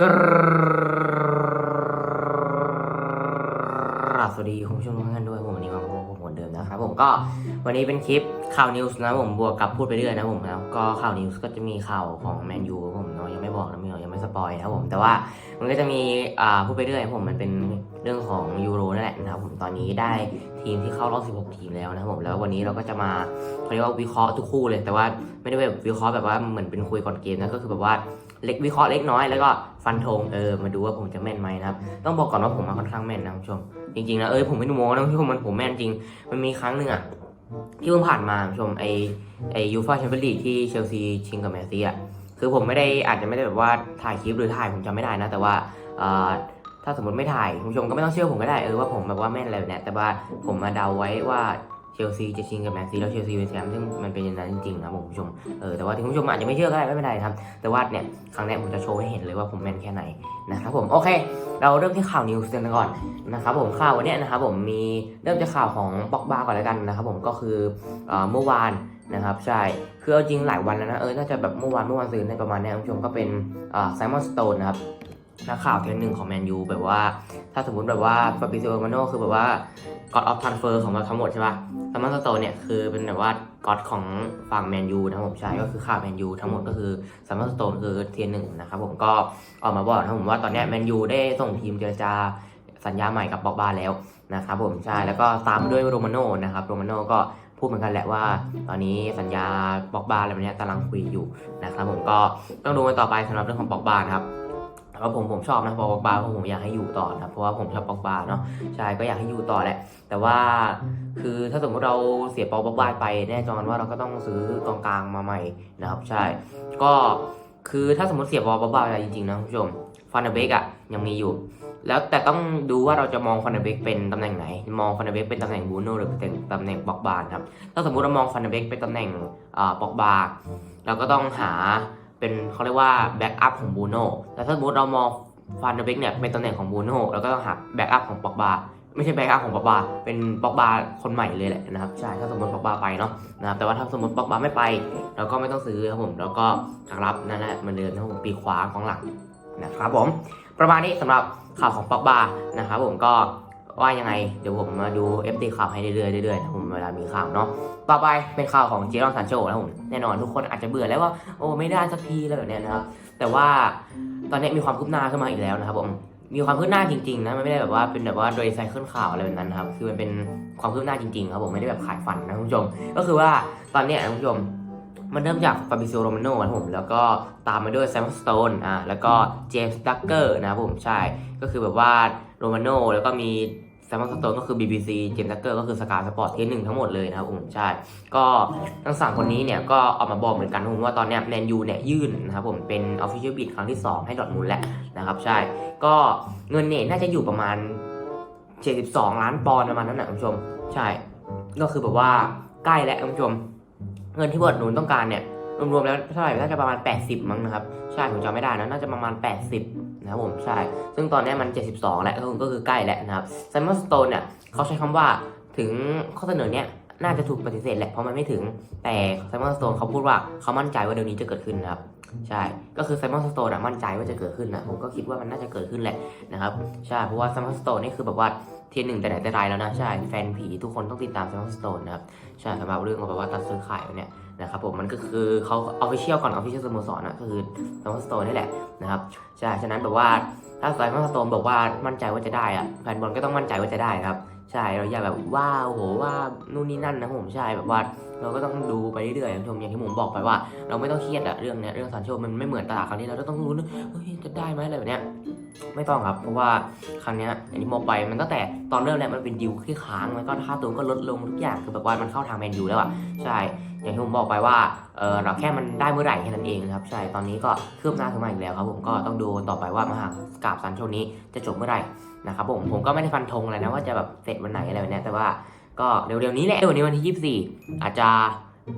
กราบสวัสดีคุณผู้ชมทุกท่านด้วยผมวันนี้มาพบกับผมเหมือนเดิมนะครับผมก็วันนี้เป็นคลิปข่าวนิวส์นะผมบวกกับพูดไปเรื่อยนะผมแล้วก็ข่าวนิวส์ก็จะมีข่าวของแมนยูผมเนาะยังไม่บอกนะม่เอยังไม่สปอยนะผมแต่ว่ามันก็จะมีอ่าพูดไปเรื่อยผมมันเป็นเรื่องของยูโรนั่นแหละนะครับผมตอนนี้ได้ทีมที่เข้ารอบ 16 ทีมแล้วนะครับผมแล้ววันนี้เราก็จะมาเขาเรียกว่าวิเคราะห์ทุกคู่เลยแต่ว่าไม่ได้แบบวิเคราะห์แบบว่าเหมือนเป็นคุยก่อนเกมนะก็คือแบบว่าเล็กวิเคราะห์เล็กน้อยแล้วก็ ฟันธงเออมาดูว่าผมจะแม่นไหมนะครับ ต้องบอกก่อนว่าผมมาค่อนข้างแม่นนะคุณผู้ชมจริงๆนะเอ้ยผมไม่ดูโม้นะคุณผู้ชมมันผมแม่นจริง มันมีครั้งหนึ่งอะที่เพิ่งผ่านมาคุณผู้ชมไอไอยูฟ่าแชมเปี้ยนลีกที่เชลซีชิงกับแมนซีอะคือผมไม่ได้อาจจะไม่ได้แบบว่าถ่ายคลิปหรือถ่ายผมจำไม่ได้นะ แต่ว่าเอ่อถ้าสมมติไม่ถ่ายคุณผู้ชมก็ไม่ต้องเชื่อผมก็ได้เออว่าผมแบบว่าแม่นอะไรแบบเนี้ยแต่ว่าผมมาเดาไว้ว่าเช ลซีจะชิงกับแมนซีแล้วเชลซีเป็นแชมป์ซึ่งมันเป็นอย่างนั้นจริงๆนะผมผู้ชมเออแต่ว่าที่คุณผู้ชมอาจจะไม่เชื่อก็ได้ไม่เป็นไรครับ แต่ว่าเนี่ยครั้งเนี้ผมจะโชว์ให้เห็นเลยว่าผมแมนแค่ไหนนะครับผมโอเค เราเริ่มที่ข่าวนิวส์กันก่อนนะครับผมข่าววันนี้นะครับผมมีเริ่มจากข่าวของบ็อกบาก่อนแล้วกันนะครับผมก็คือเอ่อเมื่อวานนะครับใช่คือเอาจริงหลายวันแล้วนะเออน่าจะแบบเมื่อวานเมื่อวานซืนในประมาณนี้คุณผู้ชมก็เป็นไซมอนสโตนนะครับ นักข่าวเทนหนึ่งของแมนยูแบบว่า ถ้าสมมติแบบว่าฟาบิซิโอมาโนคือแบบว่ากอดออฟทันเฟอร์ของเราทั้งหมดใช่ปะไซมอนสโตเนี่ยคือเป็นแบบว่ากอดของฝั่งแมนยูนะครับผมใช่ก็คือข่าวแมนยูทั้งหมดก็คือไซมอนสโตคือเทียนหนึ่งนะครับผมก็ออกมาบอกนะผมว่าตอนนี้แมนยูได้ส่งทีมเจรจาสัญญาใหม่กับบอกบาแล้วนะครับผมใช่แล้วก็ตามด้วยโรมาโน่นะครับโรมาโน่ก็พูดเหมือนกันแหละว่า ตอนนี้สัญญาบอกบาอะไรแบบเนี้ยกำลังคุยอยู่นะครับผมก็ต้องดูกันต่อไปสำหรับเรื่องของบอกบานะครับ ว่าผมผมชอบนะเพราะบอกบาเพราะผมอยากให้อยู่ต่อนะเพราะว่าผมชอบบอกบาเนาะใช่ก็อยากให้อยู่ต่อแหละ แต่ว่าคือถ้าสมมติเราเสียปอกบาไปแน่นอนว่าเราก็ต้องซื้อกองกลางมาใหม่นะครับใช่ก็คือถ้าสมมติเสียบอลบ้าไรจริงๆนะคุณผู้ชมฟันเดเบกอะยังมีอยู่ แล้วแต่ต้องดูว่าเราจะมองฟันเดเบกเป็นตำแหน่งไหน มองฟันเดเบกเป็นตำแหน่งบูโน่หรือเป็นตำแหน่งบอกบาร์ครับถ้าสมมติเรามองฟันเดเบกเป็นตำแหน่งอ่าบ็อกบาร์เราก็ต้องหา เป็นเขาเรียกว่าแบ็กอัพของบูโน่แต่ถ้าสมมติเรามองฟันเดเบกเนี่ยเป็นตำแหน่งของบูโน่เราก็ต้องหาแบ็กอัพของบ็อกบาไม่ใช่แบ็กอัพของบ็อกบาเป็นบ็อกบาคนใหม่เลยแหละนะครับใช่ถ้าสมมติบ็อกบาไปเนาะนะครับแต่ว่าถ้าสมมติบ็อกบาไม่ไป เราก็ไม่ต้องซื้อครับผมแล้วก็ทางรับนั่นแหละมือนเดิมนะครับผมปีขวาของหลังนะครับผมประมาณนี้สำหรับข่าวของปอกบานะครับผมก็ ว่ายังไงเดี๋ยวผมมาดูเอฟดีข่าวให้เรื่อยๆเรื่อยๆนะผมเวลามีข่าวเนาะต่อไปเป็นข่าวของเจรอนซานโชนะผมแน่นอนทุกคนอาจจะเบื่อแล้วว่าโอ้ไม่ได้สักทีอะไรแบบนี้นะครับแต่ว่าตอนนี้มีความคืบหน้าขึ้นมาอีกแล้วนะครับผมมีความคืบหน้าจริงๆนะมันไม่ได้แบบว่าเป็นแบบว่าโดยไซเคิลข่าวอะไรแบบนั้นครับคือมันเป็นความคืบหน้าจริงๆครับผมไม่ได้แบบขายฝันนะคุณผู้ชม ก็คือว่าตอนนี้คุณผู้ชมมันเริ่มจากฟาบิซิโอโรมาโน่นะครับผมแล้วก็ตามมาด้วยแซมสโตนอ่าแล้วก็เจมส์ดักเกอร์นะครับผมใช่ก็คือแบบว่าโรมาโน่แล้วก็มี ซมอสโตนก็คือ BBC เจมส์ดักเกอร์ก็คือสกาสปอร์ตเทหนึ่งทั้งหมดเลยนะครับผมใช่ ก็ทั้งสามคนนี้เนี่ยก็ออกมาบอกเหมือนกันครับผมว่าตอนเนี้ยแมนยูเนี่ยยื่นนะครับผมเป็นออฟฟิเชียลบิดครั้งที่ 2 ให้ดอร์ทมุนด์แหละนะครับใช่ ก็เงินเนี่ยน่าจะอยู่ประมาณ 72 ล้านปอนด์ประมาณนั้นนะคุณผู้ชม ใช่ ก็คือแบบว่าใกล้แล้วคุณผู้ชม เงินที่บอร์ดหนุนต้องการเนี่ยรวมๆแล้วเท่าไหร่น่าจะประมาณ 80 มั้งนะครับ ใช่ผมจำไม่ได้นะน่าจะประมาณ 80 นะครับผมใช่ ซึ่งตอนนี้มัน 72 แล้วก็คือใกล้แล้วนะครับไซมอนสโตนเนี่ยเขาใช้คำว่าถึงข้อเสนอเนี่ยน่าจะถูกปฏิเสธแหละเพราะมันไม่ถึงแต่ไซมอนสโตนเขาพูดว่าเขามั่นใจว่าเดี๋ยวนี้จะเกิดขึ้นนะครับใช่ก็คือไซมอนสโตนอะมั่นใจว่าจะเกิดขึ้นนะผมก็คิดว่ามันน่าจะเกิดขึ้นแหละนะครับใช่เพราะว่าไซมอนสโตนนี่คือแบบว่าเทียนหนึ่งแต่ไหนแต่ไรแล้วนะใช่แฟนผีทุกคนต้องติดตามไซมอนสโตนนะครับใช่สำหรับเรื่องแบบว่าตัดซื้อขายเนี่ย นะครับผมมันก็คือเขาออฟฟิเชียลก่อนออฟฟิเชียลสโมสรนะก็คือไซมอนสโตนนี่แหละนะครับใช่ฉะนั้นแบบว่าถ้าไซมอนสโตนบอกว่ามั่นใจว่าจะได้อะแฟนบอลก็ต้องมั่นใจว่าจะได้ครับใช่เราอย่าแบบว้าวโหว่านู่นนี่นั่นนะผมใช่แบบว่าเราก็ต้องดูไปเรื่อยๆคุณผู้ชมอย่างที่ผมบอกไปว่า เราไม่ต้องเครียดอะเรื่องเนี้ยเรื่องซานโชมันไม่เหมือนตลาดครั้งนี้เราต้องรู้นเฮ้ยจะได้ไหมอะไรแบบเนี้ย ไม่ต้องครับ เพราะว่าครั้งนี้อย่างที่บอกไปมันตั้งแต่ตอนเริ่มแรกมันเป็นดิวที่ค้างแล้วก็ค่าตัวก็ลดลงทุกอย่างคือแบบว่ามันเข้าทางแมนยูแล้วอะใช่อย่างที่ผมบอกไปว่าเออเราแค่มันได้เมื่อไหร่แค่นั้นเองนะครับใช่ตอนนี้ก็คืบหน้าขึ้นมาอีกแล้วครับ ผมก็ต้องดูต่อไปว่ามหากราบซันโชนี้จะจบเมื่อไหร่นะครับผมผมก็ไม่ได้ฟันธงอะไรนะว่าจะแบบเสร็จวันไหนอะไรแบบนี้แต่ว่าก็เร็วๆนี้แหละวันนี้วันที่ 24 อาจจะ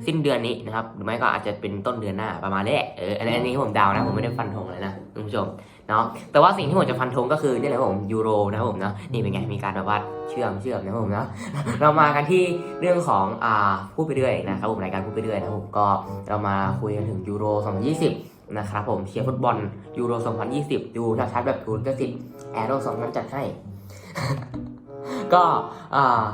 สิ้นเดือนนี้นะครับหรือไม่ก็อาจจะเป็นต้นเดือนหน้าประมาณนี้แหละเอออันนี้อันนี้ผมเดานะผมไม่ได้ฟันธงเลยนะคุณผู้ชม เนาะแต่ว่าสิ่งที่ผมจะฟันธงก็คือนี่แหละผมยูโรนะครับผมเนาะนี่เป็นไงมีการแบบว่าเชื่อมเชื่อมนะครับผมเนาะเรามากันที่เรื่องของอ่าพูดไปเรื่อยนะครับผมรายการพูดไปเรื่อยนะครับผมก็เรามาคุยกันถึงยูโร 2020นะครับผมเชียร์ฟุตบอลยูโร 2020 ดูชัดแบบทูนก็สิแอโร่สองนั้นจัดให้ ก็อ่า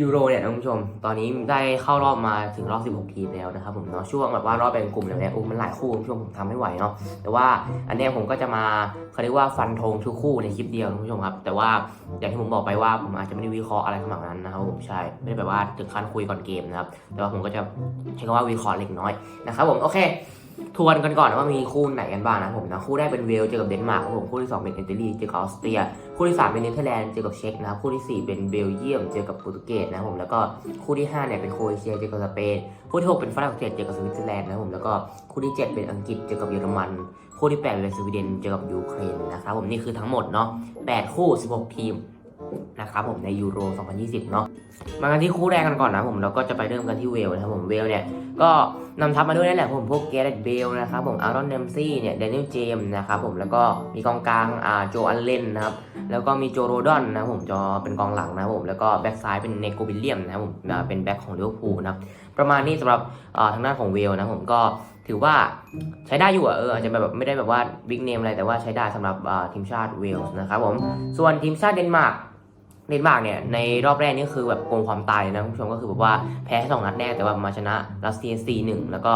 ยูโรเนี่ยท่านผู้ชม ตอนนี้ได้เข้ารอบมาถึงรอบ 16 ทีมแล้วนะครับผมเนาะ ช่วงแบบว่ารอบแบ่งกลุ่มแล้วเนี่ยโอ้มันหลายคู่คุณผู้ชมผมทำไม่ไหวเนาะ แต่ว่าอันเนี้ยผมก็จะมาเขาเรียกว่าฟันธงทุกคู่ในคลิปเดียวท่านผู้ชมครับ แต่ว่าอย่างที่ผมบอกไปว่าผมอาจจะไม่ได้วิเคราะห์อะไรขนาดนั้นนะครับผมใช่ ไม่ได้แบบว่าถึงขั้นคุยก่อนเกมนะครับ แต่ว่าผมก็จะใช้คำว่าวิเคราะห์เล็กน้อยนะครับผม โอเคทวนกันก่อนว่ามีคู่ไหนกันบ้างนะผมนะคู่แรกเป็นเวลเจอกับเดนมาร์กครับผมคู่ที่สองเป็นอิตาลีเจอกับออสเตรีย คู่ที่สามเป็นเนเธอร์แลนด์เจอกับเช็กนะครับคู่ที่สี่เป็นเบลเยียมเจอกับโปรตุเกสนะครับผมแล้วก็คู่ที่ห้าเนี่ยเป็นโครเอเชียเจอกับสเปนคู่ที่หกเป็นฝรั่งเศสเจอกับสวิตเซอร์แลนด์นะครับผมแล้วก็คู่ที่เจ็ดเป็นอังกฤษเจอกับเยอรมันคู่ที่แปดเป็นสวีเดนเจอกับยูเครนนะครับผมนี่คือทั้งหมดเนาะแปดคู่ 16 ทีม นะครับผมในยูโร 2020 เนาะมากันที่คู่แรกกันก่อนนะผมเราก็จะไปเริ่มกันที่เวลนะครับผมเวลเนี่ยก็นำทัพมาด้วยนั่นแหละผมพวกเกเรตเบลนะครับผมอารอนเนมซี่เนี่ยเดนิลเจมนะครับผมแล้วก็มีกองกลางอ่าโจอันเลนนะครับแล้วก็มีโจโรดอนนะผมจอเป็นกองหลังนะผมแล้วก็แบ็กซ้ายเป็นเนโกวิลเลียมนะผมเป็นแบ็กของลิเวอร์พูลนะครับประมาณนี้สำหรับอ่าทางด้านของเวลนะผมก็ ถือว่าใช้ได้อยู่อะเอออาจจะแบบไม่ได้แบบว่าบิ๊กเนมอะไรแต่ว่าใช้ได้สำหรับทีมชาติเวลส์นะครับผมส่วนทีมชาติเดนมาร์กเดนมาร์กเนี่ยในรอบแรกนี่คือแบบโกงความตายนะคุณผู้ชมก็คือแบบว่าแพ้สองนัดแรกแต่ว่ามาชนะรัสเซีย4-1แล้วก็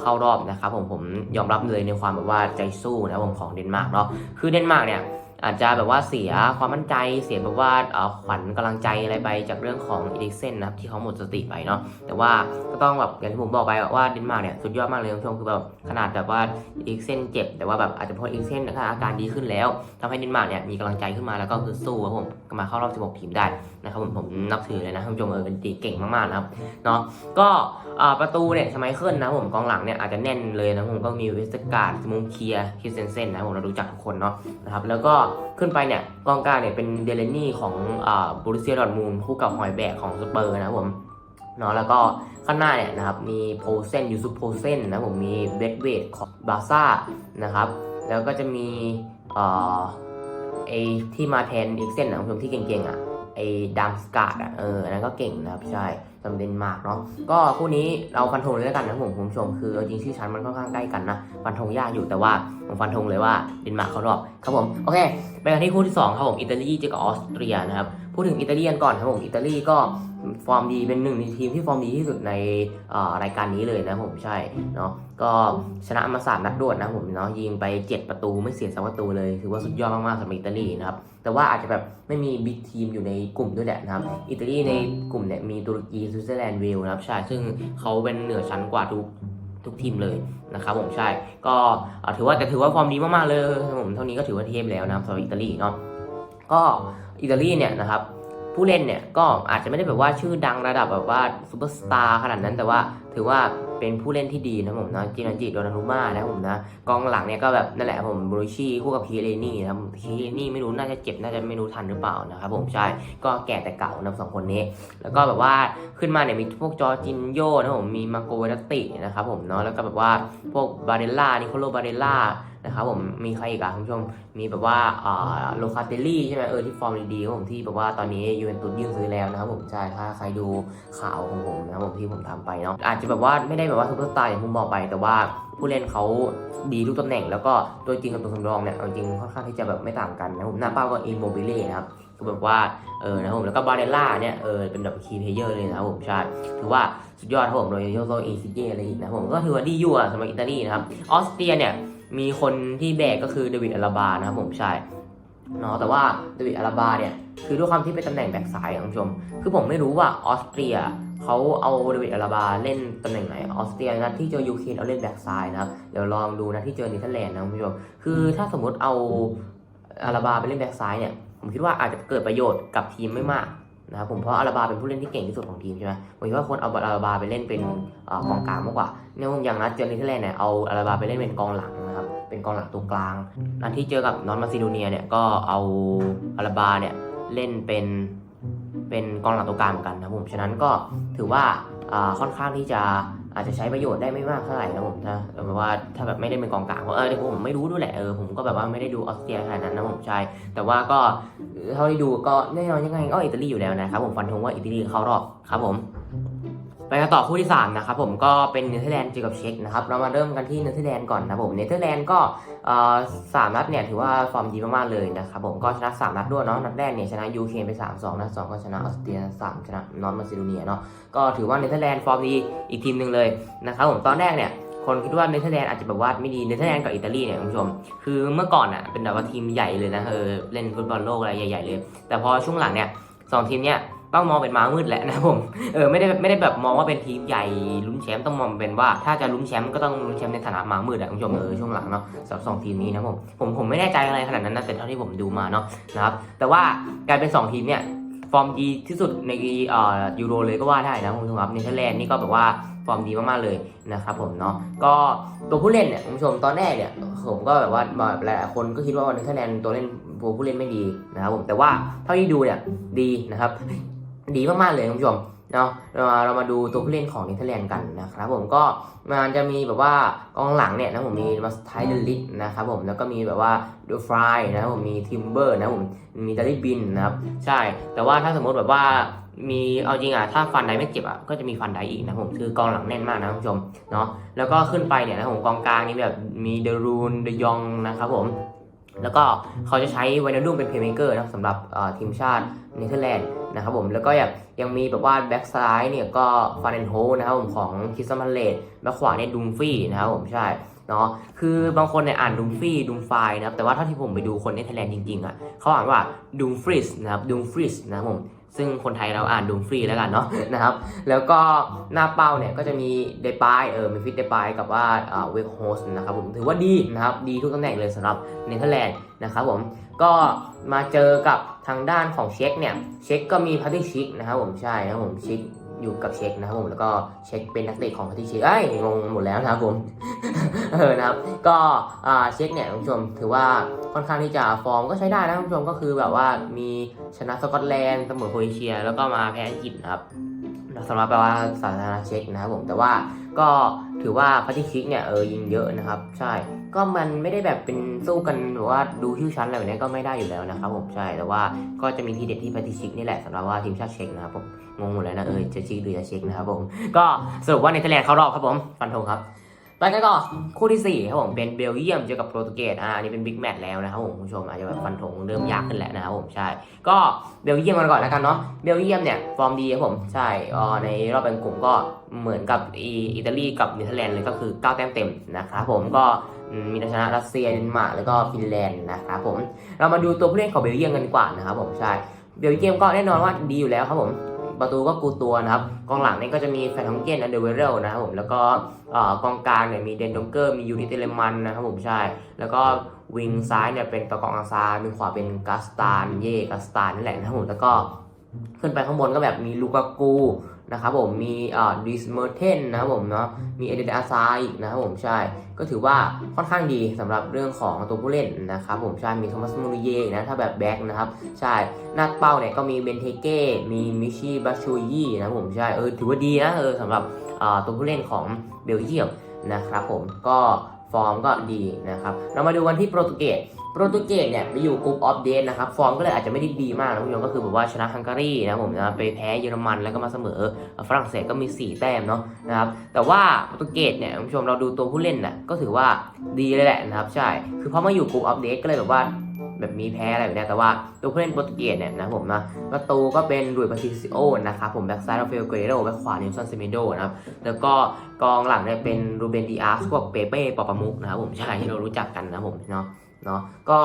เข้ารอบนะครับผมผมยอมรับเลยในความแบบว่าใจสู้นะครับผมของเดนมาร์กเนาะคือเดนมาร์กเนี่ย อาจจะแบบว่าเสียความมั่นใจเสียแบบว่าขวัญกำลังใจอะไรไปจากเรื่องของอีลิกเซนนะครับที่เขาหมดสติไปเนาะแต่ว่าก็ต้องแบบอย่างที่ผมบอกไปว่าเดนมาร์กเนี่ยสุดยอดมากเลยคุณผู้ชมคือแบบขนาดแบบว่าอีลิกเซนเจ็บ แต่ว่าแบบอาจจะเพราะอีลิกเซนอาการดีขึ้นแล้วทำให้เดนมาร์กเนี่ยมีกำลังใจขึ้นมาแล้วก็คือสู้ครับผมมาเข้ารอบ16 ทีมได้ นะครับผมผมนับถือเลยนะท่านผู้ชมเออเป็นตีเก่งมากๆนะครับเนาะก็อ่าประตูเนี่ยชไมเคิลนะผมกองหลังเนี่ยอาจจะแน่นเลยนะผมก็มีเวสต์การ์ดสมุงเคียคิสเซนเซนนะผมเรารู้จักทุกคนเนาะนะครับแล้วก็ขึ้นไปเนี่ยกองกลางเนี่ยเป็นเดเลนี่ของอ่าบรูเซียดอร์ทมูลคู่กับหอยแบกของสเปอร์นะครับผมเนาะแล้วก็ข้างหน้าเนี่ยนะครับมีโพเซนยูซุปโพเซนนะผมมีเบดเวดของบาซ่านะครับแล้วก็จะมีอ่าไอที่มาแทนอีกเส้นนะคุณผู้ชมที่เก่งๆอะ ไอ้ดัมสกาดอะเอออันนั้นก็เก่งนะครับใช่สำหรับเดนมาร์กเนาะก็คู่นี้เราฟันธงเลยแล้วกันนะผมคุณผู้ชมคือจริงชื่อชั้นมันค่อนข้างใกล้กันนะฟันธงยากอยู่แต่ว่าผมฟันธงเลยว่าเดนมาร์กเขารอบครับผมโอเคไปกันที่คู่ที่2ครับผมอิตาลีเจอกับออสเตรียนะครับ พูดถึงอิตาลีกันก่อนครับผมอิตาลีก็ฟอร์มดีเป็นหนึ่งในทีมที่ฟอร์มดีที่สุดในรายการนี้เลยนะผมใช่เนาะก็ชนะมาสามนัดรวดนะผมเนาะยิงไป 7 ประตูไม่เสียสักประตูเลยถือว่าสุดยอดมากๆสำหรับอิตาลีนะครับแต่ว่าอาจจะแบบไม่มีบิ๊กทีมอยู่ในกลุ่มด้วยแหละนะครับอิตาลีในกลุ่มเนี่ยมีตุรกีสวิตเซอร์แลนด์เวลนะครับใช่ซึ่งเขาเป็นเหนือชั้นกว่าทุกทุกทีมเลยนะครับผมใช่ก็ถือว่าแต่ถือว่าฟอร์มดีมากๆเลยผมเท่านี้ก็ถือว่าเทพแล้วนะครับสำหรับอิตาลีเนาะ ก็อิตาลีเนี่ยนะครับผู้เล่นเนี่ยก็อาจจะไม่ได้แบบว่าชื่อดังระดับแบบว่าซูเปอร์สตาร์ขนาดนั้นแต่ว่าถือว่าเป็นผู้เล่นที่ดีนะผมนะจิรันจิโดนารุม่านะผมนะกองหลังเนี่ยก็แบบนั่นแหละผมบรูชี่คู่กับพีเรนี่นะครับพีเรนี่ไม่รู้น่าจะเจ็บน่าจะไม่รู้ทันหรือเปล่านะครับผมใช่ก็แก่แต่เก่านะสองคนนี้ แล้วก็แบบว่าขึ้นมาเนี่ยมีพวกจอจินโยนะผมมีมาโกเวนตตินะครับผมเนาะแล้วก็แบบว่าพวกบาเดลล่านิโคโลบาเดลล่า นะครับผมมีใครอีกอะคุณผู้ชมมีแบบว่าอ่าโลคาเตลลี่ใช่ไหมเออที่ฟอร์มดีๆครับผมที่แบบว่าตอนนี้ยูเวนตุสยื่นซื้อแล้วนะครับผมใช่ถ้าใครดูข่าวของผมนะครับผมที่ผมทำไปเนาะอาจจะแบบว่าไม่ได้แบบว่าซุปเปอร์สตาร์อย่างผมบอกไป แต่ว่าผู้เล่นเขาดีทุกตำแหน่ง แล้วก็ตัวจริงกับตัวสำรองเนี่ยเอาจริงค่อนข้างที่จะแบบไม่ต่างกันนะผมหน้าเป้าก็อินโมบิเล่นะครับคือแบบว่าเออนะครับผมแล้วก็บาเดล่าเนี่ยเออเป็นแบบคีย์เพลเยอร์เลยนะครับผมใช่ถือว่าสุดยอดครับผมโดยโยโซเอซิเจอะไรอีกนะผมก็ถือว่าดีอยู่อะสำหรับอิตาลีนะครับออสเตรียเนี่ย มีคนที่แบกก็คือเดวิดอาราบานะครับผมใช่เนาะแต่ว่าเดวิดอาราบาเนี่ยคือด้วยความที่เป็นตำแหน่งแบ็กซ้ายคุณผู้ชม คือผมไม่รู้ว่าออสเตรียเขาเอาเดวิดอาราบาเล่นตำแหน่งไหนออสเตรียนัดที่เจอยูเครนเอาเล่นแบ็กซ้ายนะครับเดี๋ยวลองดูนะที่เจอเนเธอร์แลนด์นะคุณผู้ชมคือถ้าสมมติเอาอาราบาไปเล่นแบ็กซ้ายเนี่ยผมคิดว่าอาจจะเกิดประโยชน์กับทีมไม่มาก นะครับผมเพราะอาราบาเป็นผู้เล่นที่เก่งที่สุดของทีมใช่ไหมผมคิดว่าคนเอาอาราบาไปเล่นเป็นเอ่อกองกลางมากกว่าเนี่ยผมอย่างนัดเจอเนเธอร์แลนด์เนี่ยเอาอาราบาไปเล่นเป็นกองหลังนะครับเป็นกองหลังตรงกลางนัดที่เจอกับนอร์มาซิโดเนียเนี่ยก็เอาอาราบาเนี่ยเล่นเป็นเป็นกองหลังตรงกลางเหมือนกันนะครับผมฉะนั้นก็ถือว่าอ่าค่อนข้างที่จะ อาจจะใช้ประโยชน์ได้ไม่มากเท่าไหร่นะผมถ้าแบบว่าถ้าแบบไม่ได้เป็นกองกลางเพราะเออเดี๋ยวผมไม่รู้ด้วยแหละเออผมก็แบบว่าไม่ได้ดูออสเตรียขนาดนั้นนะผมใช่แต่ว่าก็เท่าที่ดูก็แน่นอนยังไงก็อิตาลีอยู่แล้วนะครับผมฟันธงว่าอิตาลีเข้ารอบครับผม ไปกันต่อคู่ที่3นะครับผมก็เป็นเนเธอร์แลนด์เจอกับเช็กนะครับเรามาเริ่มกันที่เนเธอร์แลนด์ก่อนนะผมเนเธอร์แลนด์ก็สามนัดเนี่ยถือว่าฟอร์มดีมากๆเลยนะครับผมก็ชนะ3นัดด้วยเนาะนัดแรกเนี่ยชนะยูเครนไป 3 2นัดสองก็ชนะออสเตรีย3ชนะนอร์มาซิโดเนียเนาะก็ถือว่าเนเธอร์แลนด์ฟอร์มดีอีกทีมหนึ่งเลยนะครับผมตอนแรกเนี่ยคนคิดว่าเนเธอร์แลนด์อาจจะแบบว่าไม่ดีเนเธอร์แลนด์กับอิตาลีเนี่ยคุณผู้ชม คือเมื่อก่อนอะเป็นแบบว่าทีมใหญ่เลยนะเออเล่นฟุตบอลโลกอะไรใหญ่ๆเลย แต่พอช่วงหลังเนี่ยสองทีมเนี่ย ต้องมองเป็นม้ามืดแหละนะผม เออไม่ได้ไม่ได้แบบมองว่าเป็นทีมใหญ่ลุ้นแชมป์ต้องมองเป็นว่า ถ้าจะลุ้นแชมป์ก็ต้องลุ้นแชมป์ในฐานะม้ามืดอะคุณผู้ชมเออช่วงหลังเนาะสำหรับสองทีมนี้นะผมผมผมไม่แน่ใจอะไรขนาดนั้นนะแต่เท่าที่ผมดูมาเนาะนะครับแต่ว่ากลายเป็นสองทีมเนี่ยฟอร์มดีที่สุดในเอ่อยูโรเลยก็ว่าได้นะคุณผู้ชมครับเนเธอร์แลนด์นี่ก็แบบว่าฟอร์มดีมากๆเลยนะครับผมเนาะก็ตัวผู้เล่นเนี่ยคุณผู้ชมตอนแรกเนี่ยผมก็แบบว่าหลายๆคนก็คิดว่าเนเธอร์แลนด์ตัวเล่นตัวผู้เล่นไม่ดีนะครับผมแต่ว่าเท่าที่ดูเนี่ยดีนะครับ ดีมากๆเลยคุณผู้ชมเนาะเรามาเรามาดูตัวผู้เล่นของเนเธอร์แลนด์กันนะครับผมก็มันจะมีแบบว่ากองหลังเนี่ยนะผมมีมาสไทเดลิทนะครับผมแล้วก็มีแบบว่าดูฟรายนะครับผมมีทิมเบอร์นะครับผมมีดาริบินนะครับใช่แต่ว่าถ้าสมมติแบบว่ามีเอาจริงอะถ้าฟันไดไม่เจ็บอะก็จะมีฟันไดอีกนะครับผมคือกองหลังแน่นมากนะคุณผู้ชมเนาะแล้วก็ขึ้นไปเนี่ยนะครับผมกองกลางนี่แบบมีเดรูนเดยองนะครับผม แล้วก็เขาจะใช้ไวนาดุมเป็นเพลย์เมเกอร์นะสำหรับทีมชาติเนเธอร์แลนด์นะครับผมแล้วก็ยังยังมีแบบว่าแบ็กซ้ายเนี่ยก็ฟานเดนโฮนะครับผมของคิสซัมพันเลดแบ็กขวาเนี่ยดุมฟี่นะครับผมใช่เนาะคือบางคนเนี่ยอ่านดุมฟี่ดุมไฟนะครับแต่ว่าเท่าที่ผมไปดูคนในไทยแลนด์จริงๆอะเขาอ่านว่าดุมฟริสนะครับดุมฟริสนะครับผม ซึ่งคนไทยเราอ่านดุมฟรีแล้วกันเนาะนะครับ แล้วก็หน้าเป้าเนี่ยก็จะมีเดปายเออมีฟิตเดปายกับว่าเวกโฮสนะครับผมถือว่าดีนะครับ ดีทุกตำแหน่งเลยสำหรับเนเธอร์แลนด์นะครับผมก็มาเจอกับทางด้านของเช็คเนี่ยเช็คก็มีพัตติชิกนะครับผมใช่นะครับผมชิก อยู่กับเช็คนะครับผมแล้วก็เช็คเป็นนักเตะของที่เช็กไอ้งงหมดแล้วนะครับผมเออนะครับ ก็เช็คเนี่ยคุณผู้ชมถือว่าค่อนข้างที่จะฟอร์มก็ใช้ได้นะคุณผู้ชมก็คือแบบว่ามีชนะสกอตแลนด์เสมอโครเอเชีย แล้วก็มาแพ้อังกฤษนะครับ สำหรับแปลว่าสาธารณเช็คนะครับผมแต่ว่าก็ถือว่าพัตติชิกเนี่ยเออยิงเยอะนะครับ ใช่ก็มันไม่ได้แบบเป็นสู้กันหรือว่าดูชื่อชั้นอะไรแบบนี้ก็ไม่ได้อยู่แล้วนะครับผมใช่แต่ว่าก็จะมีทีเด็ดที่พัติชิกนี่แหละสำหรับว่าทีมชาติเช็กนะครับผมงงหมดแล้วนะเออจะชิกหรือจะเช็กนะครับผมก็สรุปว่าเนเธอร์แลนด์เขารอบครับผมฟันธงครับ ไปกันต่อคู่ที่สี่ครับผมเป็นเบลเยียมเจอกับโปรตุเกสอ่านนี้เป็นบิ๊กแมตช์แล้วนะครับผมคุณผู้ชมอาจจะแบบฟันธงเริ่มยากขึ้นแล้วนะครับผมใช่ ก็เบลเยียมกันก่อนแล้วกันเนาะเบลเยียมเนี่ยฟอร์มดีครับผมใช่อ่อในรอบแบ่งกลุ่มก็เหมือนกับอิอิตาลีกับเนเธอร์แลนด์เลยก็คือ9แต้มเต็มนะครับผมก็มมีชนะรัสเซียเดนมาร์กแล้วก็ฟินแลนด์นะครับผมเรามาดูตัวผู้เล่นของเบลเยียมกันดีกว่านะครับผมใช่เบลเยียมก็แน่นอนว่าดีอยู่แล้วครับผม ประตูก็กูตัวนะครับกองหลังนี่ก็จะมีแฟนทองเกนอันเดอร์เวเรลนะครับผมแล้วก็เอ่อกองกลางเนี่ยมีเดนดงเกอร์มียูริเตเลมันนะครับผมใช่ แล้วก็วิงซ้ายเนี่ยเป็นตะกองอาซาวิงขวาเป็นกาสตานเย่กาสตานนี่แหละนะครับผมแล้วก็ขึ้นไปข้างบนก็แบบมีลูกากู นะครับผมมีเอ่อดิสเมอร์เทนนะครับผมเนาะมีเอเดนอาซาอีกนะครับผมใช่ ก็ถือว่าค่อนข้างดีสำหรับเรื่องของตัวผู้เล่นนะครับผมใช่มีโทมัสมูริเย่นะถ้าแบบแบ็กนะครับใช่หน้าเป้าเนี่ยก็มีเบนเทเก้มีมิชิบาชูยี่นะผมใช่เออถือว่าดีนะเออสำหรับเอ่อตัวผู้เล่นของเบลเยียมนะครับผมก็ฟอร์มก็ดีนะครับ เรามาดูกันที่โปรตุเกส โปรตุเกสเนี่ยไปอยู่กรุ๊ปออฟเดนนะครับฟอร์มก็เลยอาจจะไม่ได้ดีมากนะคุณผู้ชมก็คือแบบว่าชนะฮังการีนะผมนะไปแพ้เยอรมันแล้วก็มาเสมอฝรั่งเศสก็มี 4 แต้มเนาะนะครับแต่ว่าโปรตุเกสเนี่ยคุณผู้ชมเราดูตัวผู้เล่นน่ะก็ถือว่าดีเลยแหละนะครับใช่คือพอมาอยู่กลุ่มอัปเดตก็เลยแบบว่าแบบมีแพ้อะไรแบบนี้แต่ว่าตัวผู้เล่นโปรตุเกสเนี่ยนะผมนะประตูก็เป็นรุยปาติซิโอนะครับผมแบ็กซ้ายราฟาเอลเกเรโรแบ็กขวานิวซันเซเมโดนะครับแล้วก็กองหลังเนี่ยเป็นรูเบนดีอาร์สพวกเปเป้ปอปามุกนะครับผมใช่ที่เรารู้จักกันนะผมเนาะ เนาะก็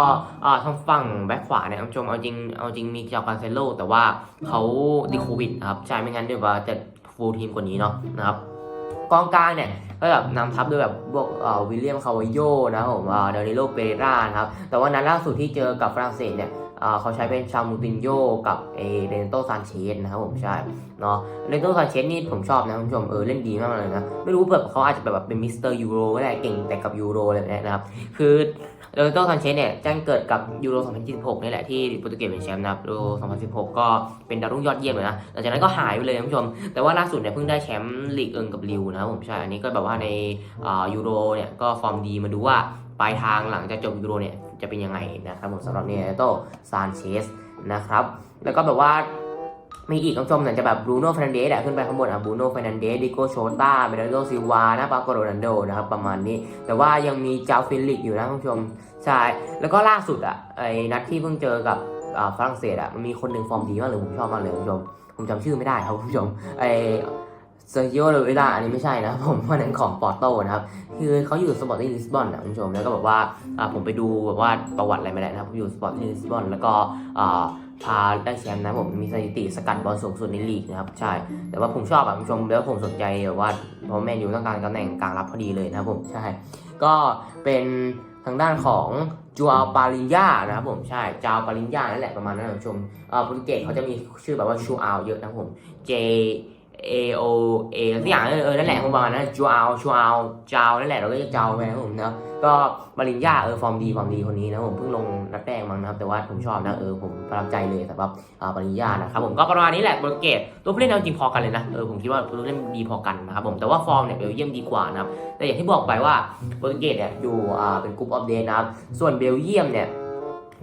ทางฝั่งแบ็คขวาเนี่ยคุณผู้ชมเอาจริงเอาจริงมีจากันเซโลแต่ว่าเขาติดโควิดครับใช่ไม่งั้นเดี๋ยวว่าจะฟูลทีมกว่านี้เนาะนะครับกองกลางเนี่ยก็แบบนำทัพด้วยแบบพวกวิลเลียมคาวิโยนะครับผมเดนิโลเปเรรานะครับแต่ว่านัดล่าสุดที่เจอกับฝรั่งเศสเนี่ย เขาใช้เป็นชามูตินโยกับเอเรนโตซานเชสนะครับผมใช่เนาะเรนโตซานเชสนี่ผมชอบนะคุณผู้ชมเออเล่นดีมากเลยนะ ไม่รู้แบบเขาอาจจะแบบเป็นมิสเตอร์ยูโรก็ได้เก่งแต่กับยูโรอะไรแบบนี้นะครับ คือเรนโตซานเชสเนี่ยแจ้งเกิดกับยูโร 2016 นี่แหละที่โปรตุเกสเป็นแชมป์นะครับยูโร 2016 ก็เป็นดาวรุ่งยอดเยี่ยมเลยนะหลังจากนั้นก็หายไปเลยคุณผู้ชม แต่ว่าล่าสุดเนี่ยเพิ่งได้แชมป์ลีกเอิงกับลิวนะครับผมใช่อันนี้ก็แบบว่าในยูโรเนี่ยก็ฟอร์มดีมาดูว่าปลายทางหลังจากจบยูโรเนี่ย จะเป็นยังไงนะครับผมสำหรับเนโตซานเชสนะครับ แล้วก็แบบว่ามีอีกคุณผู้ชมเนี่ยจะแบบบรูโน่ฟ r น a นเดสอะขึ้นไปข้างบนอะบรูโน่ฟ r น a นเดสดิโกโชต้าเบรโดซิวานะปาโกโรนันโดนะครับประมาณนี้ แต่ว่ายังมีเจ้าฟิลิกอยู่นะคุณผู้ชมใช่แล้วก็ล่าสุดอะไอ้นัดที่เพิ่งเจอกับฝรั่งเศสอะมันมีคนหนึ่งฟอร์มดีมากเลยผมชอบมากเลยคุณผู้ชมผมจำชื่อไม่ได้ครับคุณผู้ชมไอ เซอร์จิโอโรเวล่าอันนี้ไม่ใช่นะผมว่านั้นของปอร์โตนะครับคือเขาอยู่สปอร์ติ้งลิสบอนนะคุณผู้ชมแล้วก็แบบว่าผมไปดูแบบว่าประวัติอะไรมาแล้วนะครับอยู่สปอร์ติ้งลิสบอนแล้วก็พาได้แชมป์นะผมมีสถิติสกัดบอลสูงสุดในลีกนะครับใช่ แต่ว่าผมชอบอะคุณผู้ชมแล้วผมสนใจแบบว่าเพราะแมนยูต้องการตำแหน่งกลางรับพอดีเลยนะครับผมใช่ ก็เป็นทางด้านของจูอาปาลินยานะครับผมใช่จาวปาลินยานั่นแหละประมาณนั้นนะคุณผู้ชมอ่อโปรตุเกสเขาจะมีชื่อแบบว่าชูอาเยอะนะครับ ผม J A O A ทุกอย่างเออนั่นแหละประมาณนั้นจูอาชูอาจาวนั่นแหละเราก็จะจาวไปนะครับผมนะก็ปาลินยาเออฟอร์มดีฟอร์มดีคนนี้นะผมเพิ่งลงนัดแรกมั้งนะครับแต่ว่าผมชอบนะเออผมประทับใจเลยสำหรับอ่าปาลินยานะครับผมก็ประมาณนี้แหละโปรตุเกสตัวผู้เล่นเอาจริงพอกันเลยนะเออผมคิดว่าตัวผู้เล่นดีพอกันนะครับผมแต่ว่าฟอร์มเนี่ยเบลเยียมดีกว่านะครับแต่อย่างที่บอกไปว่าโปรตุเกสเนี่ยอยู่อ่าเป็นกลุ่มออฟเดนนะครับส่วนเบลเยียมเนี่ย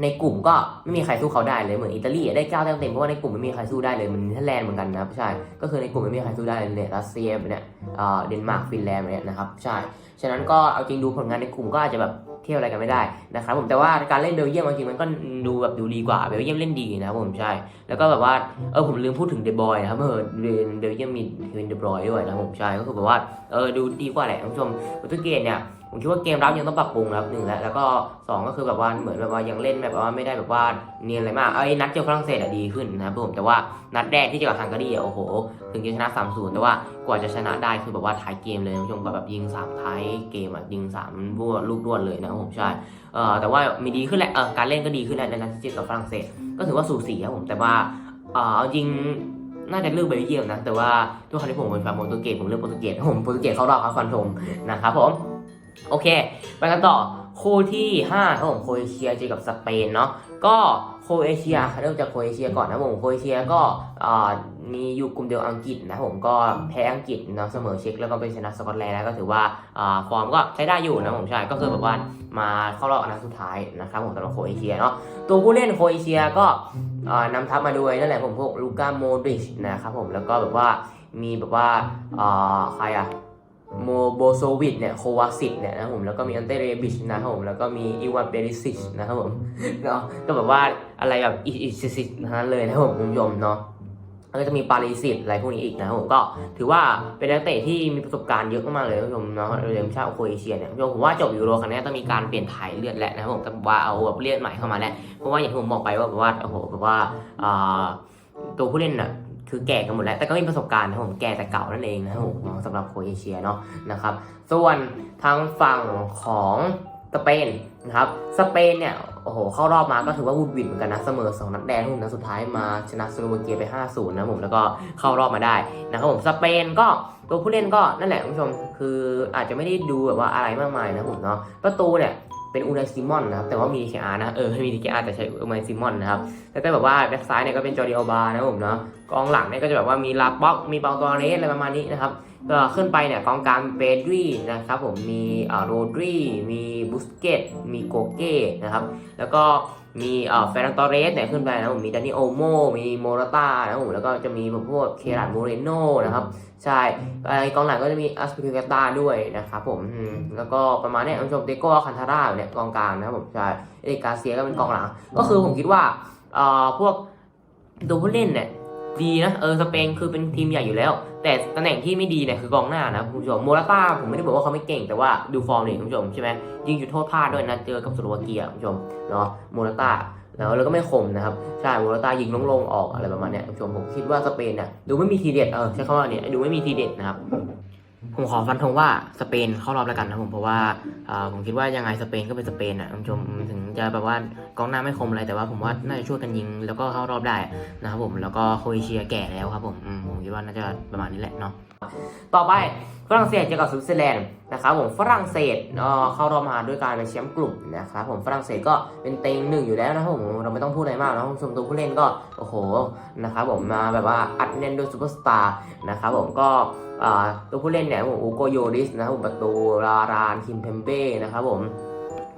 ในกลุ่มก็ไม่มีใครสู้เขาได้เลยเหมือนอิตาลีได้เก้าแต้มเต็มเพราะว่าในกลุ่มไม่มีใครสู้ได้เลยเหมันเนเธอร์แลนด์เหมือนกันนะครับใช่ก็คือในกลุ่มไม่มีใครสู้ได้เลยเนี่ยรัสเซียเนี่ยเดนมาร์กฟินแลนด์เนี่ยนะครับใช่ฉะนั้นก็เอาจริงดูผลงานในกลุ่มก็อาจจะแบบเที่ยวอะไรกันไม่ได้นะครับผมแต่ว่าการเล่นเบลเยียมจริงมันก็ดูแบบดูดีกว่าเบลเยียมเล่นดีนะครับผมใช่ แล้วก็แบบว่าเออผมลืมพูดถึงเดบอยนะครับเออเบลเยียมมีเฮนเดบอยด้วยนะผมใช่ก็คือแบบว่าเออดูดีกว่าแหละท่านผู้ชมโปรตุเกสเนี่ย ผมคิดว่าเกมรับยังต้องปรับปรุงครับหนึ่งแล้วแล้วก็สองก็คือแบบว่าเหมือนแบบว่ายังเล่นแบบว่าไม่ได้แบบว่าเนียนอะไรมากไอ้นัดเจอฝรั่งเศสอะดีขึ้นนะครับผมแต่ว่านัดแรกที่เจอกับฮังการีอะโอ้โห ถึงจะชนะ3-0แต่ว่ากว่าจะชนะได้คือแบบว่าท้ายเกมเลยท่านผู้ชมแบบยิง3ท้ายเกมอะยิง3รวดลูกรวดเลยนะครับผมใช่เออแต่ว่ามีดีขึ้นแหละเออการเล่นก็ดีขึ้นแหละในนัดที่เจอกับฝรั่งเศส ก็ถือว่าสูสีครับผมแต่ว่าเออจริงน่าจะเลือกเบลเยียมนะ แต่ว่าด้วยความที่ผมเป็นแฟนโปรตุเกสผมเลือกโปรตุเกสผมโปรตุเกสเข้ารอบครับฟันธงนะครับผม โอเค ไปกันต่อคู่ที่5ครับผมโครเอเชียเจอกับสเปนเนาะก็โครเอเชียเริ่มจากโครเอเชียก่อนนะผมโครเอเชียก็มีอยู่กลุ่มเดียวอังกฤษนะผมก็แพ้อังกฤษเนาะเสมอเช็กแล้วก็ไปชนะสกอตแลนด์แล้วก็ถือว่าฟอร์มก็ใช้ได้อยู่นะผมใช่ก็คือแบบว่ามาเข้ารอบอันดับสุดท้ายนะครับผมสำหรับโครเอเชียเนาะตัวผู้เล่นโครเอเชียก็นำทัพมาด้วยนั่นแหละผมพวกลูก้าโมดริชนะครับผมแล้วก็แบบว่ามีแบบว่าใครอะ โมโบโซวิดเนี่ยโควาสิตเนี่ยนะผมแล้วก็มีอันเตเรบิชนะครับผมแล้วก็มีอีวานเบริซิชนะครับผมเนาะก็แบบว่าอะไรแบบอีอีซิซินั้นเลยนะครับผมคุณผู้ชมเนาะแล้วก็จะมีปาริสิตอะไรพวกนี้อีกนะครับผมก็ถือว่าเป็นนักเตะที่มีประสบการณ์เยอะมากเลยคุณผู้ชมเนาะเรียนชาติโครเอเชียเนี่ยคุณผู้ชมผมว่าจบยูโรครั้งนี้ต้องมีการเปลี่ยนถ่ายเลือดแหละนะครับผมแต่ว่าเอาแบบเลือดใหม่เข้ามาแล้วเพราะว่าอย่างที่ผมบอกไปว่าแบบว่าโอ้โหแบบว่าอ่าตัวผู้เล่นน่ะ คือแก่กันหมดแล้วแต่ก็มีประสบการณ์นะครับผมแก่แต่เก่านั่นเองนะครับผมสำหรับโครเอเชียเนาะนะครับ ส่วนทางฝั่งของสเปนนะครับสเปนเนี่ยโอ้โหเข้ารอบมาก็ถือว่าวุดวิดเหมือนกันนะเสมอ 2 นัดแดงทุกนัดสุดท้ายมาชนะสโลวาเกียไป 5-0 นะผมแล้วก็เข้ารอบมาได้นะครับผมสเปนก็ตัวผู้เล่นก็นั่นแหละคุณผู้ชมคืออาจจะไม่ได้ดูแบบว่าอะไรมากมายนะผมเนาะประตูเนี่ย เป็นอูนายซิมอนนะครับ แต่ว่ามีดีเคอาร์นะเออไม่มีดีเคอาร์แต่ใช้อูนายซิมอนนะครับแล้วก็แบบว่าแบ็คซ้ายเนี่ยก็เป็นจอร์ดิโอบานะครับผมเนาะกองหลังเนี่ยก็จะแบบว่ามีลาบ็อกมีเปาตอเรสอะไรประมาณนี้นะครับก็ขึ้นไปเนี่ยกองกลางเปดรีนะครับผมมีอ่าโรดรีมีบุสเกตมีโกเก้นะครับแล้วก็ มีอ่าเฟรนตอเรสเนี่ยขึ้นไปนะผมมีดานิโอโมมีโมราต้านะครับผมแล้วก็จะมีแบบพวกเครันโมเรโนนะครับ ใช่ไอ้กองหลังก็จะมีอัสปิเกตาด้วยนะครับผมอืมแล้วก็ประมาณเนี้ยคุณผู้ชมเดโก้คันทาร่าเนี่ยกองกลางนะครับผมใช่เอริกาเซียก็เป็นกองหลัง ก็คือผมคิดว่าอ่าพวกตัวผู้เล่นเนี่ย ดีนะเออสเปนคือเป็นทีมใหญ่อยู่แล้ว แต่ตำแหน่งที่ไม่ดีเนี่ยคือกองหน้านะคุณผู้ชมโมราต้าผมไม่ได้บอกว่าเขาไม่เก่งแต่ว่าดูฟอร์มนี่คุณผู้ชมใช่ไหมยิงจุดโทษพลาดด้วยนะเจอกับสโลวาเกียคุณผู้ชมเนาะโมราต้าแล้วแล้วก็ไม่คมนะครับใช่โมราต้ายิงลงๆออกอะไรประมาณเนี้ยคุณผู้ชมผมคิดว่าสเปนเนี่ยดูไม่มีทีเด็ดเออใช้คำว่าเนี่ยดูไม่มีทีเด็ดนะครับ ผมขอฟันธงว่าสเปนเข้ารอบแล้วกันนะผมเพราะว่าผมคิดว่ายังไงสเปนก็เป็นสเปนอะคุณผู้ชมถึงจะแบบว่ากองหน้าไม่คมอะไรแต่ว่าผมว่าน่าจะช่วยกันยิงแล้วก็เข้ารอบได้นะครับผมแล้วก็โคเอเชียแก่แล้วครับผมผมคิดว่าน่าจะประมาณนี้แหละเนาะ ต่อไปฝรั่งเศสเจอกับสวิตเซอร์แลนด์นะครับผมฝรั่งเศสเข้ารอบมาด้วยการเป็นแชมป์กลุ่มนะครับผมฝรั่งเศสก็เป็นเต็งหนึ่งอยู่แล้วนะครับผมเราไม่ต้องพูดอะไรมากนะคุณผู้ชมตัวผู้เล่นก็โอ้โหนะครับผมมาแบบว่าอัดแน่นด้วยซูเปอร์สตาร์นะครับผมก็ตัวผู้เล่นเนี่ยผมโอโกโยริสนะครับผมประตูรารานคิมเพมเป้นะครับผม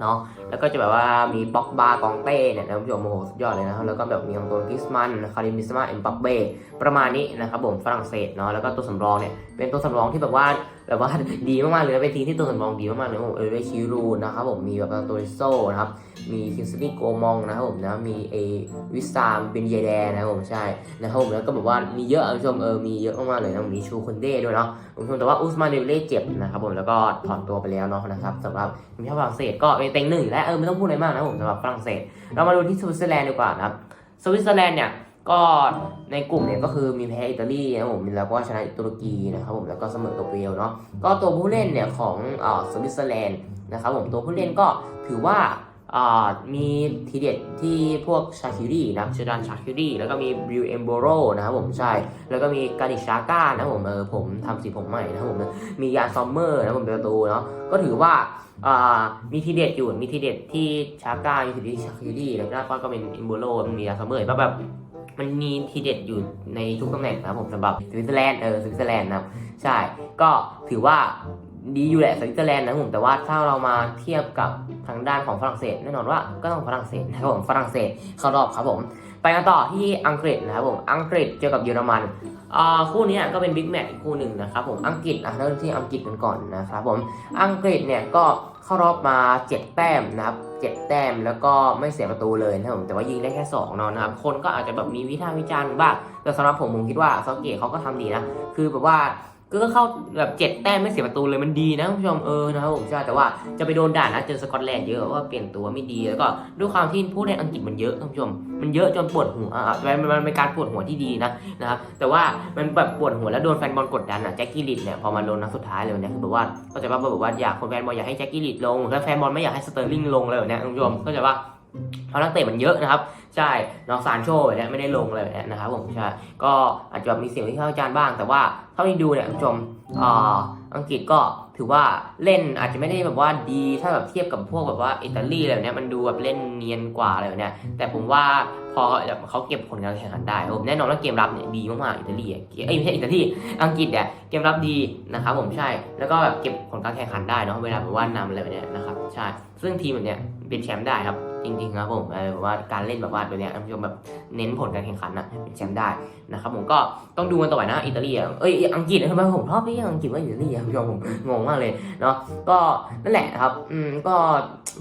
เนาะแล้วก็จะแบบว่ามีบ็อกบาร์กองเต้เนี่ยนะคุณผู้ชมโอ้โหสุดยอดเลยนะแล้วก็แบบมีอังตัวกิสมันคาริมิสมาเอ็มบักเบ้ประมาณนี้นะครับผมฝรั่งเศสเนาะแล้วก็ตัวสำรองเนี่ยเป็นตัวสำรองที่แบบว่าแบบว่าดีมากๆเลยเป็นทีมที่ตัวสำรองดีมากๆเลยผมเอเวชิรูนะครับผมมีแบบอังโตนิโซนะครับมีคินสตี้โกมองนะครับผมนะมีเอวิสตามเบนเยแดนะครับผมใช่นะครับผมแล้วก็แบบว่ามีเยอะคุณผู้ชมเออมีเยอะมากๆเลยนะมีชูคอนเด้ด้วยเนาะคุณผู้ชมแต่ว่าอุสมานเดเล่เจ็บนะครับผมแล้วก็ถอนตัวไปแล้วเนาะนะครับสำหรับทีมชาติฝรั่งเศสก็เป็นเต็งหนึ่งแล้วเออไม่ต้องพูดอะไรมากนะผมสำหรับฝรั่งเศส เรามาดูที่สวิตเซอร์แลนด์ดีกว่านะครับสวิตเซอร์แลนด์เนี่ย ก็ในกลุ่มเนี่ยก็คือมีแพ้อิตาลีนะครับผมแล้วก็ชนะตุรกีนะครับผมแล้วก็เสมอกับเวลเนาะก็ตัวผู้เล่นเนี่ยของอ่าสวิตเซอร์แลนด์นะครับผมตัวผู้เล่นก็ถือว่าอ่ามีทีเด็ดที่พวกชาคิรีนะครับเชดันชาคิรีแล้วก็มีบริวเอมโบโรนะครับผมใช่ แล้วก็มีกานิชาก้านะผมเออผมทำสีผมใหม่นะครับผมมียาซอมเมอร์นะผมเป็นประตูเนาะก็ถือว่าอ่ามีทีเด็ดอยู่มีทีเด็ดที่ชาก้ามีทีเด็ดที่ชาคิรีแล้วก็ก็เป็นอิมโบโลมันมีอาซัมเมอร์ก็แบบ มันมีทีเด็ดอยู่ในทุกตำแหน่งนะครับผมสำหรับสวิตเซอร์แลนด์เออสวิตเซอร์แลนด์นะครับใช่ก็ถือว่าดีอยู่แหละสวิตเซอร์แลนด์นะผมแต่ว่าถ้าเรามาเทียบกับทางด้านของฝรั่งเศสแน่นอนว่าก็ต้องฝรั่งเศสนะครับผมฝรั่งเศสเข้ารอบครับผมไปกันต่อที่อังกฤษนะครับผมอังกฤษเจอกับเยอรมันอ่าคู่นี้ก็เป็นบิ๊กแมตช์อีกคู่หนึ่งนะครับผมอังกฤษอะเริ่มที่อังกฤษกันก่อนนะครับผมอังกฤษเนี่ยก็เข้ารอบมา 7 แต้มนะครับ 7 แต้ม แล้วก็ไม่เสียประตูเลยนะครับผมแต่ว่ายิงได้แค่2เนาะนะครับคนก็อาจจะแบบมีวิพากษ์วิจารณ์บ้างแต่สำหรับผมผมคิดว่าซาเกตเขาก็ทำดีนะคือแบบว่า ก็เข้าแบบเจ็ดแต้มไม่เสียประตูเลยมันดีนะคุณผู้ชมเออนะครับผมใช่แต่ว่าจะไปโดนด่านะเจอสกอตแลนด์เยอะว่าเปลี่ยนตัวไม่ดีแล้วก็ด้วยความที่ผู้เล่นอังกฤษมันเยอะคุณผู้ชมมันเยอะจนปวดหัวอะมันมันเป็นการปวดหัวที่ดีนะนะครับแต่ว่ามันแบบปวดหัวแล้วโดนแฟนบอลกดดันอะแจ็คกี้ลิดเนี่ยพอมาลงนัดสุดท้ายเลยเนี่ยคือแบบว่าก็จะว่าแบบว่าอยากคนแฟนบอลอยากให้แจ็คกี้ลิดลงแล้วแฟนบอลไม่อยากให้สเตอร์ลิงลงเลยเนี้ยคุณผู้ชมก็จะว่า เพราะนักเตะมันเยอะนะครับ ใช่นองซานโชแบบเนี้ยไม่ได้ลงเลยแบบนี้นะครับผมใช่ก็อาจจะมีเสียงวิพากษ์วิจารณ์บ้าง แต่ว่าเท่าที่ดูเนี่ยคุณผู้ชมอ่าอังกฤษก็ถือว่าเล่นอาจจะไม่ได้แบบว่าดีถ้าแบบเทียบกับพวกแบบว่าอิตาลีอะไรแบบเนี้ยมันดูแบบเล่นเนียนกว่าอะไรแบบเนี้ยแต่ผมว่าพอแบบเขาเก็บผลการแข่งขันได้ผมแน่นอนว่าเกมรับเนี่ยดีมากๆอิตาลีเอ้ยไม่ใช่อิตาลีอังกฤษเนี่ยเกมรับดีนะครับผมใช่แล้วก็แบบเก็บผลการแข่งขันได้เนาะเวลาแบบว่านำอะไรแบบเนี้ยนะครับใช่ซึ่งทีมแบบเนี้ยเป็นแชมป์ได้ครับ จริงๆครับผมเออแบบว่าการเล่นแบบว่าแบบเนี้ยท่านผู้ชมแบบเน้นผลการแข่งขันนะเป็นแชมป์ได้นะครับผมก็ต้องดูกันต่อไปนะอิตาลีอะเอ้ยอังกฤษทำไมผมชอบพี่อังกฤษว่าอิตาลีอะท่านผู้ชมผมงงมากเลยเนาะก็นั่นแหละครับอืมก็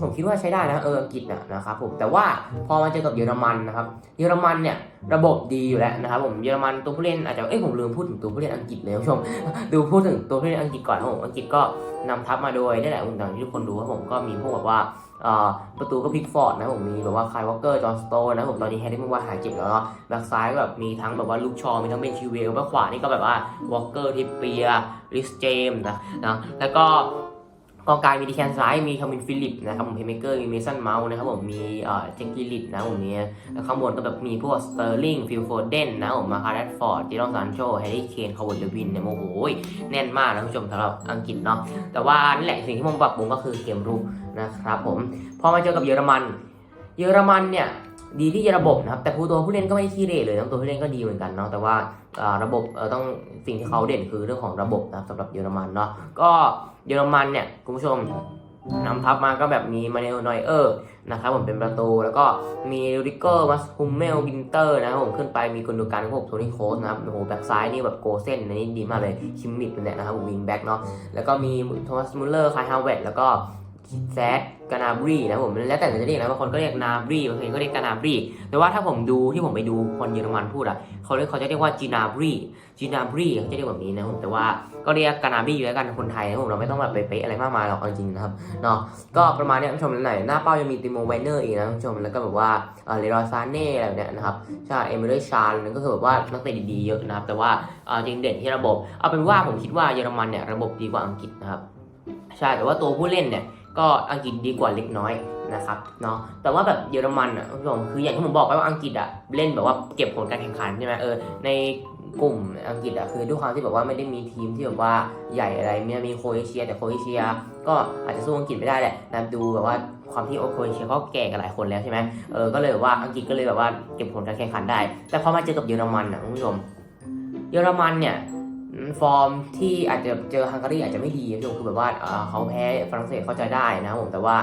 ผมคิดว่าใช้ได้นะเอออังกฤษนะนะครับผมแต่ว่าพอมาเจอกับเยอรมันนะครับเยอรมันเนี่ยระบบดีอยู่แล้วนะครับผมเยอรมันตัวผู้เล่นอาจจะเอ้ยผมลืมพูดถึงตัวผู้เล่นอังกฤษเลยท่านผู้ชมดูพูดถึงตัวผู้เล่นอังกฤษก่อนครับผมอังกฤษก็นำทัพมาโดยนี่แหละอย่างที่ทุกคนรู้ครับผมก็มีพวกแบบว่า ประตูก็พิกฟอร์ดนะผมมีแบบว่าคายวอลเกอร์จอห์นสโตนนะผมตอนนี้แฮร์รี่มังว่าหายเจ็บแล้วเนาะแบ็กซ้ายก็แบบมีทั้งแบบว่าลูกชอมีทั้งเบนชิเวลแบ็กขวานี่ก็แบบว่าวอลเกอร์ทิปเปียริสเจมส์นะนะแล้วก็ กองกลางมีดีแคนซ้ายมีคามินฟิลิปนะครับผมเพเมเกอร์มีเมสันเมาส์นะครับผมมีเอ่อเจคกิลิตนะผมมีแล้วข้างบนก็แบบมีพวกสเตอร์ลิงฟิลโฟเดนนะผมมาคาร์ดฟอร์ดจิรอนซานโชแฮร์รี่เคนคาร์วเลวินเนี่ยโอ้โหแน่นมากนะคุณผู้ชมสำหรับอังกฤษเนาะแต่ว่านั่แหละสิ่งที่ผมปรับปรุงก็คือเกมรุกนะครับผมพอมาเจอกับเยอรมัน เยอรมันเนี่ย ดีที่ระบบนะครับ แต่ผู้ตัวผู้เล่นก็ไม่ขี้เร่เลยนะตัวผู้เล่นก็ดีเหมือนกันเนาะแต่ว่าระบบต้องสิ่งที่เขาเด่นคือเรื่องของระบบนะครับสำหรับเยอรมันเนาะก็เยอรมันเนี่ยคุณผู้ชมนำทัพมาก็แบบมีมาเนลนอยเออร์นะครับผมเป็นประตู แล้วก็มีริเกอร์มาสฮูมเมลวินเตอร์นะครับผมขึ้นไปมีกุนดูการพวกโทนี่โคสนะครับโอ้โหแบ็กซ้ายนี่แบบโกเซนนนี้ดีมากเลยคิมมิดเนี่ยนะครับวิงแบ็กเนาะแล้วก็มีโทมัสมุลเลอร์คายฮาวเวตแล้วก็ แซดกานาบรีนะผมแล้วแต่จะเรียกนะบางคนก็เรียกนาบรีบางคนก็เรียกกานาบรีแต่ว่าถ้าผมดูที่ผมไปดูคนเยอรมันพูดอะเขาเรียกเขาจะเรียกว่าจีนาบรีจีนาบรีเขาจะเรียกแบบนี้นะผมแต่ว่าก็เรียกกานาบรีอยู่แล้วกันคนไทยนะผมเราไม่ต้องแบบไปเป๊ะอะไรมากมายหรอกจริงๆนะครับเนาะก็ประมาณนี้ยท่านผู้ชมไหนหน้าเป้ายังมีติโมไวเนอร์อีกนะท่านผู้ชมแล้วก็แบบว่าเออเลรอยซานเน่อะไรแบบเนี้ยนะครับใช่เอมิเรชานนั่นก็คือแบบว่านักเตะดีๆเยอะนะครับแต่ว่าจริงเด่นที่ระบบ เอาเป็นว่าผมคิดว่าเยอรมันเนี่ยระบบดีกว่าอังกฤษนะครับใช่แต่ว่าตัวผู้เล่นเนี่ย ก็อังกฤษดีกว่าเล็กน้อยนะครับเนาะแต่ว่าแบบเยอรมันอะคุณผู้ชมคืออย่างที่ผมบอกไปว่าอังกฤษอะเล่นแบบว่าเก็บผลการแข่งขันใช่ไหมเออในกลุ่มอังกฤษอะคือด้วยความที่แบบว่าไม่ได้มีทีมที่แบบว่าใหญ่อะไรมีมีโคเอเชีย แต่โคเอเชีย ก็อาจจะสู้อังกฤษไม่ได้แหละนะดูแบบว่าความที่โอคเอเชียเขาแก่กันหลายคนแล้วใช่ไหมเออก็เลยแบบว่าอังกฤษก็เลยแบบว่าเก็บผลการแข่งขันได้ แต่พอมาเจอกับเยอรมันอะคุณผู้ชมเยอรมันเนี่ย ฟอร์มที่อาจจะเจอฮังการีอาจจะไม่ดีนะคือแบบว่าเขาแพ้ฝรั่งเศสเข้าใจได้นะผมแต่ว่า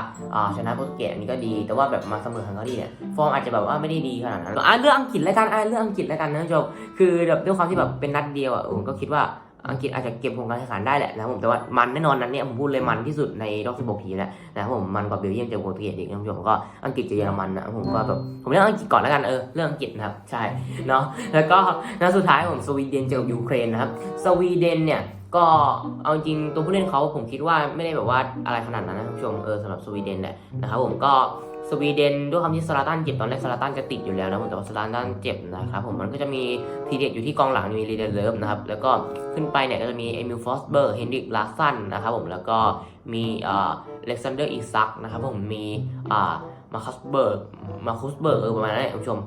ชนะโปรตุเกสนี่ก็ดีแต่ว่าแบบมาเสมอฮังการีเนี่ยฟอร์มอาจจะแบบว่าไม่ได้ดีขนาดนั้นอะเรื่องอังกฤษแล้วกันอะเรื่องอังกฤษแล้วกันนะจบคือแบบด้วยความที่แบบเป็นนัดเดียวอะผมก็คิดว่า อังกฤษอาจจะเก็บผลการแข่งขันได้แหละนะครับผมแต่ว่ามันแน่นอนนั้นเนี่ยผมพูดเลยมันที่สุดในรอบ 16 ทีมแล้วนะครับผมมันกว่าเบลเยียมเจอโปรตุเกสอีกนะผู้ชมก็อังกฤษเจอเยอรมันนะผมก็แบบผมเลือกอังกฤษก่อนแล้วกันเออเรื่องอังกฤษนะครับใช่เนาะแล้วก็นัดสุดท้ายผมสวีเดนเจอกับยูเครนนะครับสวีเดนเนี่ยก็เอาจริงตัวผู้เล่นเขาผมคิดว่าไม่ได้แบบว่าอะไรขนาดนั้นนะท่านผู้ชมเออสำหรับสวีเดนเนี่ยนะครับผมก็ สวีเดนด้วยความที่ซาลาตันเจ็บตอนแรกซาลาตันจะติดอยู่แล้วนะผมแต่ว่าซาลาตันเจ็บนะครับผมมันก็จะมีทีเด็ดอยู่ที่กองหลังมีรีเดนเลิฟนะครับแล้วก็ขึ้นไปเนี่ยก็จะมีเอมิลฟอสเบอร์เฮนริกลาสันนะครับผมแล้วก็มีเอ่อเล็กซานเดอร์อีซักนะครับผมมีอ่ามาคัสเบิร์กมาคุสเบิร์กเออประมาณนั้นแหละคุณผู้ชม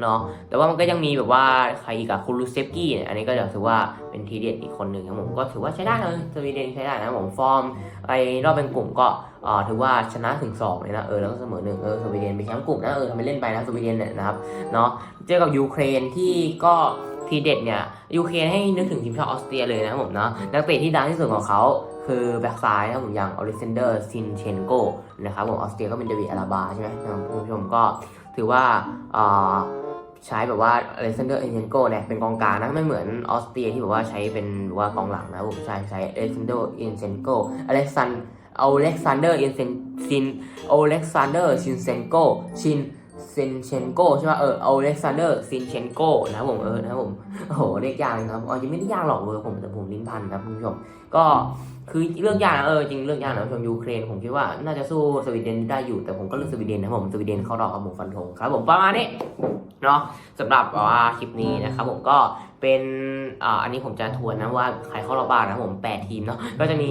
เนาะแต่ว่ามันก็ยังมีแบบว่าใครอีกอะคูลูเซฟกี้เนี่ยอันนี้ก็เดี๋ยวถือว่าเป็นทีเด็ดอีกคนหนึ่งครับผมก็ถือว่าใช้ได้เลยสวีเดนใช้ได้นะผมฟอร์มไปรอบเป็นกลุ่มก็อ่อถือว่าชนะถึง2เลยนะเออแล้วก็เสมอหนึ่งเออสวีเดนเป็นแชมป์กลุ่มนะเออทำไปเล่นไปนะสวีเดนเนี่ยนะครับเนาะเจอกับยูเครนที่ก็ทีเด็ดเนี่ยยูเครนให้นึกถึงทีมชาติออสเตรียเลยนะผมเนาะนักเตะที่ดังที่สุดของเขาคือแบ็กซ้ายนะผมอย่างอลิเซนเดอร์ซินเชนโกนะครับผมออสเตรียก็เป็นเดวิดอาราบาใช่ไหมนะคุณผู้ชมก็ถือว่าอ่อ ใช้แบบว่าอเล็กซานเดอร์เอเนโกเนี่ยเป็นกองกลางนะไม่เหมือนออสเตรียที่แบบว่าใช้เป็นว่ากองหลังนะผมใช้ใช้อเล็กซานเดอร์เอเนโกอเล็กซานเอาเล็กซานเดอร์เอเนซินโอเล็กซานเดอร์ชินเซนโกชินเซนเชนโกใช่ป่ะเออเอเล็กซานเดอร์ซินเชนโกนะผมเออนะผมโอ้โหเรียกยากนะครับอ๋อยังไม่ได้ยากหรอกเวอผมแต่ผมลิ้นพันนะครับคุณผู้ชมก็ คือเรื่องยากนะเออจริงเรื่องยากนะคุณผู้ชมยูเครนผมคิดว่าน่าจะสู้สวีเดนได้อยู่แต่ผมก็เลือกสวีเดนนะผมสวีเดนเขาดอกกับผมฟันธงครับผมประมาณนี้เนาะสำหรับว่าคลิปนี้นะครับผมก็เป็นอ่าอันนี้ผมจะทวนนะว่าใครเข้ารอบบ้านนะครับผม8ทีมเนาะก็จะมี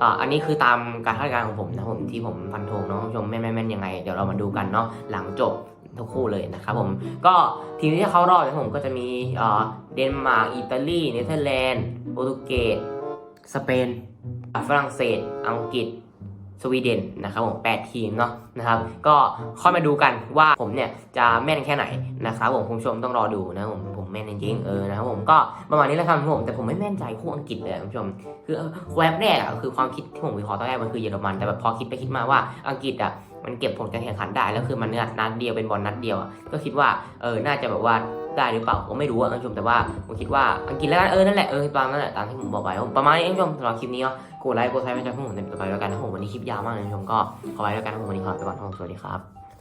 อ่าอันนี้คือตามการคาดการณ์ของผมนะผมที่ผมฟันธงเนาะคุณผู้ชมแม่แม่นๆยังไงเดี๋ยวเรามาดูกันเนาะหลังจบทุกคู่เลยนะครับผมก็ทีมที่เข้ารอบนะผมก็จะมีอ่าเดนมาร์กอิตาลีเนเธอร์แลนด์โปรตุเกสสเปน ฝรั่งเศส อังกฤษ สวีเดนนะครับผม8ทีมเนาะนะครับ ก็ค่อยมาดูกันว่าผมเนี่ยจะแม่นแค่ไหนนะครับผมคุณผู้ชมต้องรอดูนะผมผมแม่นจริงๆเออนะครับผมก็ประมาณนี้แหละครับผมแต่ผมไม่แม่นใจคู่อังกฤษเลยคุณผู้ชม คือแวบแรกอะคือความคิดที่ผมวิเคราะห์ตอนแรกมันคือเยอรมันแต่แบบพอคิดไปคิดมาว่าอังกฤษอะมันเก็บผลการแข่งขันได้แล้วคือมันนัดนัดเดียวเป็นบอลนัดเดียวก็คิดว่าเออน่าจะแบบว่า ได้หรือเปล่าผมไม่รู้อะท่านผู้ชมแต่ว่าผมคิดว่าอังกฤษแล้วกันเออนั่นแหละเออตามนั่นแหละตามที่ผมบอกไปประมาณนี้ท่านผู้ชมสำหรับคลิปนี้เนาะกดไลค์กดแชร์ไม่ใช่พวกผมเต็มตัวไปแล้วกันนะผมวันนี้คลิปยาวมากเลยท่านผู้ชมก็ขอไว้แล้วกันนะผมวันนี้ขอไปก่อนครับผมสวัสดีครับ